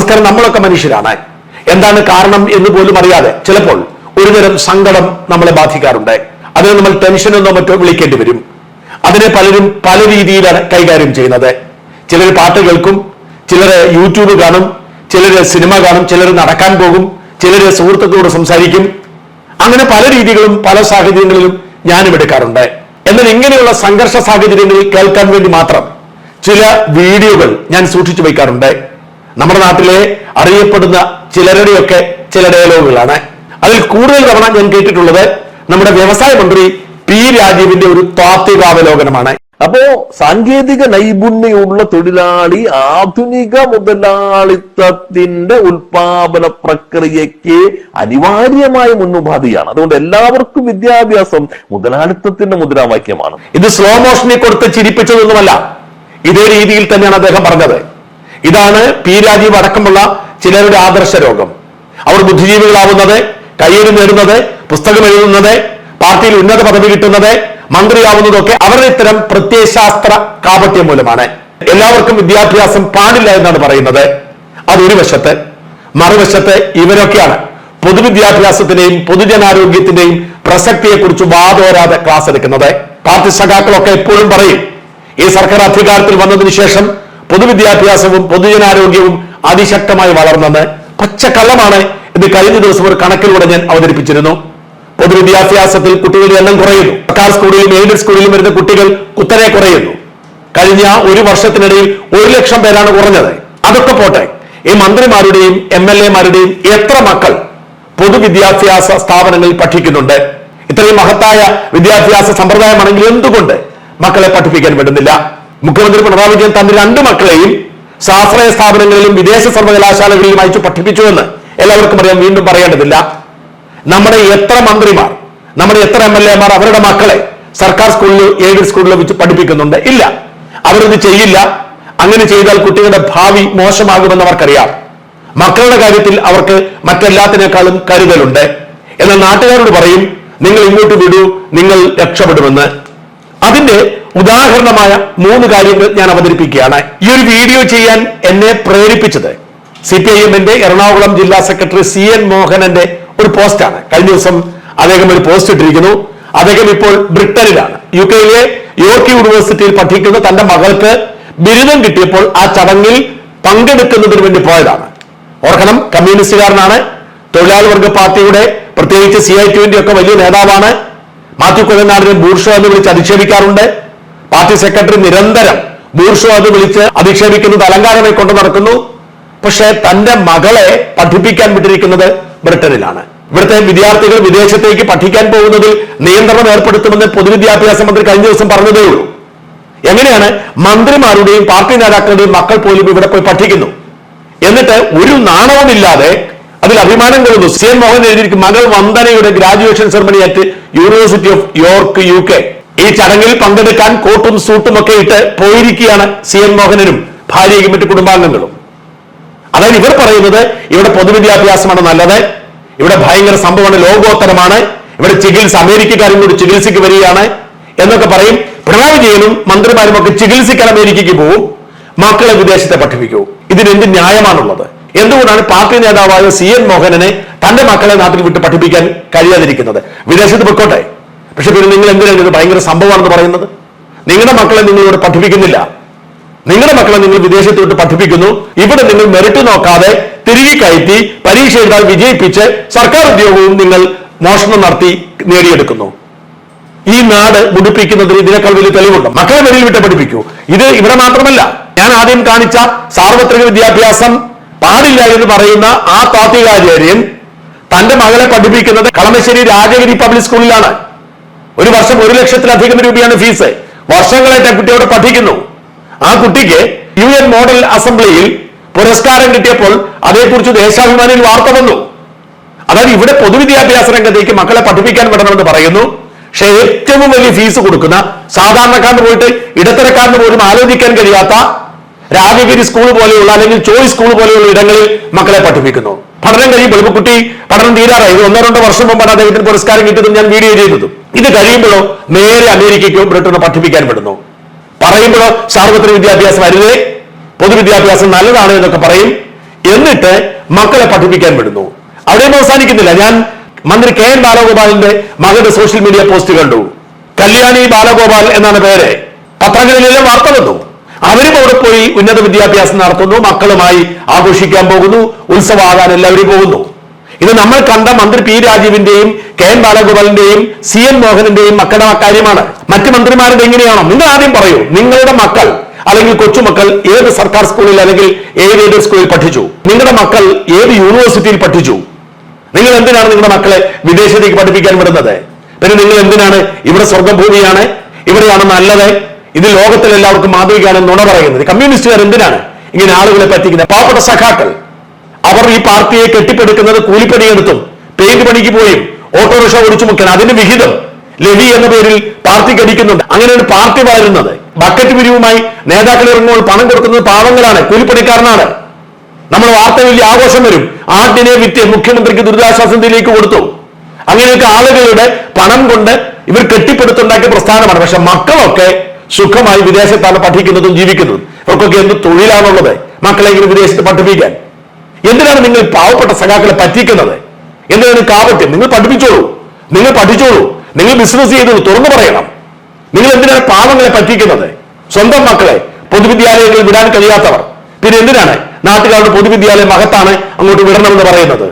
നമസ്കാരം നമ്മളൊക്കെ മനുഷ്യരാണ്. എന്താണ് കാരണം എന്ന് പോലും അറിയാതെ ചിലപ്പോൾ ഒരുതരം സങ്കടം നമ്മളെ ബാധിക്കാറുണ്ട്. അതിനെ നമ്മൾ ടെൻഷൻ എന്നോ മറ്റോ വിളിക്കേണ്ടി വരും. അതിനെ പലരും പല രീതിയിലാണ് കൈകാര്യം ചെയ്യുന്നത്. ചിലർ പാട്ട് കേൾക്കും ചിലർ യൂട്യൂബ് കാണും ചിലർ സിനിമ കാണും ചിലർ നടക്കാൻ പോകും ചിലർ സുഹൃത്തുക്കളോട് സംസാരിക്കും. അങ്ങനെ പല രീതികളും പല സാഹചര്യങ്ങളിലും ഞാനും എടുക്കാറുണ്ട്. എന്നാൽ ഇങ്ങനെയുള്ള സംഘർഷ സാഹചര്യങ്ങളിൽ കേൾക്കാൻ വേണ്ടി മാത്രം ചില വീഡിയോകൾ ഞാൻ സൂക്ഷിച്ചു വയ്ക്കാറുണ്ട്. നമ്മുടെ നാട്ടിലെ അറിയപ്പെടുന്ന ചിലരുടെയൊക്കെ ചില ഡയലോഗുകളാണ് അതിൽ കൂടുതൽ തവണ ഞാൻ കേട്ടിട്ടുള്ളത് നമ്മുടെ വ്യവസായ മന്ത്രി പി രാജീവിന്റെ ഒരു താത്വികാവലോകനമാണ്. അപ്പോ സാങ്കേതിക നൈപുണ്യമുള്ള തൊഴിലാളി ആധുനിക മുതലാളിത്തത്തിന്റെ ഉൽപാദന പ്രക്രിയയ്ക്ക് അനിവാര്യമായ മുന്നുപാധിയാണ് അതുകൊണ്ട് എല്ലാവർക്കും വിദ്യാഭ്യാസം മുതലാളിത്തത്തിന്റെ മുദ്രാവാക്യമാണ്. ഇത് സ്ലോ മോഷനെ കൊടുത്ത് ചിരിപ്പിച്ചതൊന്നുമല്ല. ഇതേ രീതിയിൽ തന്നെയാണ് അദ്ദേഹം പറഞ്ഞത്. ഇതാണ് പി രാജീവ് അടക്കമുള്ള ചിലരുടെ ആദർശ രോഗം. അവർ ബുദ്ധിജീവികളാവുന്നത് കയ്യേറി നേടുന്നത് പുസ്തകം എഴുതുന്നത് പാർട്ടിയിൽ ഉന്നത പദവി കിട്ടുന്നത് മന്ത്രിയാവുന്നതൊക്കെ അവരുടെ ഇത്തരം പ്രത്യയശാസ്ത്ര കാപട്യം മൂലമാണ്. എല്ലാവർക്കും വിദ്യാഭ്യാസം പാടില്ല എന്നാണ് പറയുന്നത്. അതൊരു വശത്ത്. മറുവശത്ത് ഇവരൊക്കെയാണ് പൊതുവിദ്യാഭ്യാസത്തിന്റെയും പൊതുജനാരോഗ്യത്തിന്റെയും പ്രസക്തിയെക്കുറിച്ച് വാതോരാതെ ക്ലാസ് എടുക്കുന്നത്. പാർട്ടി സഖാക്കളൊക്കെ എപ്പോഴും പറയും ഈ സർക്കാർ അധികാരത്തിൽ വന്നതിന് ശേഷം പൊതുവിദ്യാഭ്യാസവും പൊതുജനാരോഗ്യവും അതിശക്തമായി വളർന്നെന്ന് പച്ചക്കള്ളമാണ് ഇത് കഴിഞ്ഞ ദിവസം ഒരു കണക്കിലൂടെ ഞാൻ അവതരിപ്പിച്ചിരുന്നു. പൊതുവിദ്യാഭ്യാസത്തിൽ കുട്ടികളുടെ എണ്ണം കുറയുന്നു. സർക്കാർ സ്കൂളിലും എയ്ഡഡ് സ്കൂളിലും വരുന്ന കുട്ടികൾ കുത്തനെ കുറയുന്നു. കഴിഞ്ഞ ഒരു വർഷത്തിനിടയിൽ ഒരു ലക്ഷം പേരാണ് കുറഞ്ഞത്. അതൊക്കെ പോട്ടെ ഈ മന്ത്രിമാരുടെയും എം എൽ എമാരുടെയും എത്ര മക്കൾ പൊതുവിദ്യാഭ്യാസ സ്ഥാപനങ്ങളിൽ പഠിക്കുന്നുണ്ട്? ഇത്രയും മഹത്തായ വിദ്യാഭ്യാസ സമ്പ്രദായമാണെങ്കിൽ എന്തുകൊണ്ട് മക്കളെ പഠിപ്പിക്കാൻ വിടുന്നില്ല? മുഖ്യമന്ത്രി പിണറായി വിജയൻ തന്റെ രണ്ട് മക്കളെയും സ്വാശ്രയ സ്ഥാപനങ്ങളിലും വിദേശ സർവകലാശാലകളിലും അയച്ചു പഠിപ്പിച്ചുവെന്ന് എല്ലാവർക്കും അറിയാം. വീണ്ടും പറയേണ്ടതില്ല. നമ്മുടെ എത്ര മന്ത്രിമാർ നമ്മുടെ എത്ര എം എൽ എമാർ അവരുടെ മക്കളെ സർക്കാർ സ്കൂളിൽ എയ്ഡഡ് സ്കൂളിൽ വെച്ച് പഠിപ്പിക്കുന്നുണ്ട്? ഇല്ല. അവരത് ചെയ്യില്ല. അങ്ങനെ ചെയ്താൽ കുട്ടികളുടെ ഭാവി മോശമാകുമെന്ന് അവർക്കറിയാം. മക്കളുടെ കാര്യത്തിൽ അവർക്ക് മറ്റെല്ലാത്തിനേക്കാളും കരുതലുണ്ട്. എന്നാൽ നാട്ടുകാരോട് പറയും നിങ്ങൾ ഇങ്ങോട്ട് വിടൂ നിങ്ങൾ രക്ഷപ്പെടുമെന്ന്. അതിന്റെ ഉദാഹരണമായ മൂന്ന് കാര്യങ്ങൾ ഞാൻ അവതരിപ്പിക്കുകയാണ്. ഈ ഒരു വീഡിയോ ചെയ്യാൻ എന്നെ പ്രേരിപ്പിച്ചത് സി പി ഐ എമ്മിന്റെ എറണാകുളം ജില്ലാ സെക്രട്ടറി സി എൻ മോഹനന്റെ ഒരു പോസ്റ്റാണ്. കഴിഞ്ഞ ദിവസം അദ്ദേഹം ഒരു പോസ്റ്റ് ഇട്ടിരിക്കുന്നു. അദ്ദേഹം ഇപ്പോൾ ബ്രിട്ടനിലാണ്. യു കെയിലെ യോർക്ക് യൂണിവേഴ്സിറ്റിയിൽ പഠിക്കുന്ന തന്റെ മകൾക്ക് ബിരുദം കിട്ടിയപ്പോൾ ആ ചടങ്ങിൽ പങ്കെടുക്കുന്നതിന് വേണ്ടി പോയതാണ്. ഓർക്കണം കമ്മ്യൂണിസ്റ്റുകാരനാണ്. തൊഴിലാളി വർഗ പാർട്ടിയുടെ പ്രത്യേകിച്ച് സി ഐ ടുവിന്റെ ഒക്കെ വലിയ നേതാവാണ്. മാത്യു കൊല്ലനാടിനെ ബൂർഷോ എന്ന് വിളിച്ച് അധിക്ഷേപിക്കാറുണ്ട്. പാർട്ടി സെക്രട്ടറി നിരന്തരം ബൂർഷോ അത് വിളിച്ച് അധിക്ഷേപിക്കുന്നത് അലങ്കാരമായി കൊണ്ടു നടക്കുന്നു. പക്ഷേ തന്റെ മകളെ പഠിപ്പിക്കാൻ വിട്ടിരിക്കുന്നത് ബ്രിട്ടനിലാണ്. ഇവിടുത്തെ വിദ്യാർത്ഥികൾ വിദേശത്തേക്ക് പഠിക്കാൻ പോകുന്നതിൽ നിയന്ത്രണം ഏർപ്പെടുത്തുമെന്ന് പൊതുവിദ്യാഭ്യാസ മന്ത്രി കഴിഞ്ഞ ദിവസം പറഞ്ഞതേ ഉള്ളൂ. എങ്ങനെയാണ് മന്ത്രിമാരുടെയും പാർട്ടി നേതാക്കളുടെയും മക്കൾ പോലും ഇവിടെ പോയി പഠിക്കുന്നു? എന്നിട്ട് ഒരു നാണവുമില്ലാതെ അതിൽ അഭിമാനം കൊള്ളുന്നു. സി എൻ മോഹൻ എഴുതിയിരിക്കും മകൾ വന്ദനയുടെ graduation ceremony at University of York U K. ഈ ചടങ്ങിൽ പങ്കെടുക്കാൻ കോട്ടും സൂട്ടും ഒക്കെ ഇട്ട് പോയിരിക്കുകയാണ് സി എൻ മോഹനനും ഭാര്യയും മറ്റു കുടുംബാംഗങ്ങളും. അതായത് ഇവർ പറയുന്നത് ഇവിടെ പൊതുവിദ്യാഭ്യാസമാണ് നല്ലത് ഇവിടെ ഭയങ്കര സംഭവമാണ് ലോകോത്തരമാണ് ഇവിടെ ചികിത്സ അമേരിക്കക്കാരും കൂടി ചികിത്സയ്ക്ക് വരികയാണ് എന്നൊക്കെ പറയും. പിണറായി വിജയനും മന്ത്രിമാരും ഒക്കെ ചികിത്സിക്കാൻ അമേരിക്കയ്ക്ക് പോവും മക്കളെ വിദേശത്തെ പഠിപ്പിക്കൂ. ഇതിന് എന്ത് ന്യായമാണുള്ളത്? എന്തുകൊണ്ടാണ് പാർട്ടി നേതാവായ സി എൻ മോഹനനെ തന്റെ മക്കളെ നാട്ടിൽ വിട്ട് പഠിപ്പിക്കാൻ കഴിയാതിരിക്കുന്നത്? വിദേശത്ത് പൊക്കോട്ടെ പക്ഷെ പിന്നെ നിങ്ങൾ എന്തിനാണ് ഇത് ഭയങ്കര സംഭവമാണെന്ന് പറയുന്നത്? നിങ്ങളുടെ മക്കളെ നിങ്ങൾ ഇവിടെ പഠിപ്പിക്കുന്നില്ല. നിങ്ങളുടെ മക്കളെ നിങ്ങൾ വിദേശത്ത് വിട്ട് പഠിപ്പിക്കുന്നു. ഇവിടെ നിങ്ങൾ മെറിറ്റ് നോക്കാതെ തിരികെ കയറ്റി പരീക്ഷ എഴുതാൻ വിജയിപ്പിച്ച് സർക്കാർ ഉദ്യോഗവും നിങ്ങൾ മോഷണം നടത്തി നേടിയെടുക്കുന്നു. ഈ നാട് മുടിപ്പിക്കുന്നതിന് ഇതിനേക്കാൾ വലിയ തെളിവുണ്ട്. മക്കളെ വെളിയിൽ വിട്ട് പഠിപ്പിക്കൂ. ഇത് ഇവിടെ മാത്രമല്ല ഞാൻ ആദ്യം കാണിച്ച സാർവത്രിക വിദ്യാഭ്യാസം പാടില്ല എന്ന് പറയുന്ന ആ താത്വികാചാര്യൻ തന്റെ മകളെ പഠിപ്പിക്കുന്നത് കളമശ്ശേരി രാജഗിരി പബ്ലിക് സ്കൂളിലാണ് ഒരു വർഷം ഒരു ലക്ഷത്തിലധികം രൂപയാണ് ഫീസ്. വർഷങ്ങളായിട്ട് ആ കുട്ടി അവിടെ പഠിക്കുന്നു. ആ കുട്ടിക്ക് യു എൻ മോഡൽ അസംബ്ലിയിൽ പുരസ്കാരം കിട്ടിയപ്പോൾ അതേക്കുറിച്ച് ദേശാഭിമാനിയിൽ വാർത്ത വന്നു. അതായത് ഇവിടെ പൊതുവിദ്യാഭ്യാസ രംഗത്തേക്ക് മക്കളെ പഠിപ്പിക്കാൻ വിടണമെന്ന് പറയുന്നു. പക്ഷെ ഏറ്റവും വലിയ ഫീസ് കൊടുക്കുന്ന സാധാരണക്കാരന് പോയിട്ട് ഇടത്തരക്കാരന് പോലും ആലോചിക്കാൻ കഴിയാത്ത രാജഗിരി സ്കൂൾ പോലെയുള്ള അല്ലെങ്കിൽ ചോയ്സ് സ്കൂൾ പോലെയുള്ള ഇടങ്ങളിൽ മക്കളെ പഠിപ്പിക്കുന്നു. പഠനം കഴിയുമ്പോൾ കുട്ടി പഠനം തീരാറായി. ഒന്നോ രണ്ടോ വർഷം മുമ്പാണ് അദ്ദേഹത്തിന് പുരസ്കാരം കിട്ടിയതും ഞാൻ വീഡിയോ ചെയ്തതും. ഇത് കഴിയുമ്പോഴോ നേരെ അമേരിക്കയ്ക്കോ ബ്രിട്ടനോ പഠിപ്പിക്കാൻ വിടുന്നു പറയുമ്പോഴോ സാർവത്രിക വിദ്യാഭ്യാസം അരുതേ പൊതുവിദ്യാഭ്യാസം നല്ലതാണ് എന്നൊക്കെ പറയും. എന്നിട്ട് മക്കളെ പഠിപ്പിക്കാൻ വിടുന്നു അവിടെയും അവസാനിക്കുന്നില്ല. ഞാൻ മന്ത്രി കെ എൻ ബാലഗോപാലിന്റെ മകന്റെ സോഷ്യൽ മീഡിയ പോസ്റ്റ് കണ്ടു. കല്യാണി ബാലഗോപാൽ എന്നാണ് പേര്. പത്രങ്ങളിലെല്ലാം വാർത്ത വന്നു. അവരും അവിടെ പോയി ഉന്നത വിദ്യാഭ്യാസം നടത്തുന്നു. മക്കളുമായി ആഘോഷിക്കാൻ പോകുന്നു. ഉത്സവമാകാൻ എല്ലാവരും പോകുന്നു. ഇത് നമ്മൾ കണ്ട മന്ത്രി പി രാജീവിന്റെയും കെ എൻ ബാലഗോപാലിന്റെയും സി എൻ മോഹനന്റെയും മക്കളുടെ കാര്യമാണ്. മറ്റ് മന്ത്രിമാരുടെ എങ്ങനെയാണോ? നിങ്ങൾ ആദ്യം പറയൂ. നിങ്ങളുടെ മക്കൾ അല്ലെങ്കിൽ കൊച്ചുമക്കൾ ഏത് സർക്കാർ സ്കൂളിൽ അല്ലെങ്കിൽ ഏത് ഏത് സ്കൂളിൽ പഠിച്ചു? നിങ്ങളുടെ മക്കൾ ഏത് യൂണിവേഴ്സിറ്റിയിൽ പഠിച്ചു? നിങ്ങൾ എന്തിനാണ് നിങ്ങളുടെ മക്കളെ വിദേശത്തേക്ക് പഠിപ്പിക്കാൻ വിടുന്നത്? പിന്നെ നിങ്ങൾ എന്തിനാണ് ഇവിടെ സ്വർഗഭൂമിയാണ്? ഇവിടെയാണ് നല്ലത്? ഇത് ലോകത്തിൽ എല്ലാവർക്കും മാതൃകയാണ് നുണ പറയുന്നത്. കമ്മ്യൂണിസ്റ്റുകാർ എന്തിനാണ് ഇങ്ങനെ ആളുകളെ പറ്റിക്കുന്നത്? പാവപ്പെട്ട സഖാക്കൾ. അവർ ഈ പാർട്ടിയെ കെട്ടിപ്പടുക്കുന്നത് കൂലിപ്പണിയെടുത്തും പെയിന്റ് പണിക്ക് പോയും ഓട്ടോറിക്ഷ ഓടിച്ചു മുക്കാൻ അതിന്റെ വിഹിതം ലവി എന്ന പേരിൽ പാർട്ടി കടിക്കുന്നുണ്ട് അങ്ങനെയാണ് പാർട്ടി വളരുന്നത് ബക്കറ്റ് പിരിവുമായി നേതാക്കൾ ഇറങ്ങുമ്പോൾ പണം കൊടുക്കുന്നത് പാവങ്ങളാണ് കൂലിപ്പണിക്കാരനാണ്. നമ്മൾ വാർത്ത വലിയ ആഘോഷം വരും. ആട്ടിനെ വിറ്റ് മുഖ്യമന്ത്രിക്ക് ദുരിതാശ്വാസ നിധിയിലേക്ക് കൊടുത്തു. അങ്ങനെയൊക്കെ ആളുകളുടെ പണം കൊണ്ട് ഇവർ കെട്ടിപ്പടുത്തുണ്ടാക്കിയ പ്രസ്ഥാനമാണ്. പക്ഷെ മക്കളൊക്കെ സുഖമായി വിദേശത്താണ് പഠിക്കുന്നതും ജീവിക്കുന്നതും. ഇവർക്കൊക്കെ എന്ത് തൊഴിലാണുള്ളത്? മക്കളെ ഇങ്ങനെ വിദേശത്ത് പഠിപ്പിക്കാൻ. എന്തിനാണ് നിങ്ങൾ പാവപ്പെട്ട സഖാക്കളെ പറ്റിക്കുന്നത്? എന്തിനാണ് കാപട്യം? നിങ്ങൾ പഠിപ്പിച്ചോളൂ. നിങ്ങൾ പഠിച്ചോളൂ. നിങ്ങൾ ബിസിനസ് ചെയ്തോളൂ തുറന്നു പറയണം. നിങ്ങൾ എന്തിനാണ് പാവങ്ങളെ പറ്റിക്കുന്നത്? സ്വന്തം മക്കളെ പൊതുവിദ്യാലയങ്ങളിൽ വിടാൻ കഴിയാത്തവർ. പിന്നെ എന്തിനാണ് നാട്ടുകാരുടെ പൊതുവിദ്യാലയം മഹത്താണ് അങ്ങോട്ട് വിടണമെന്ന് പറയുന്നത്?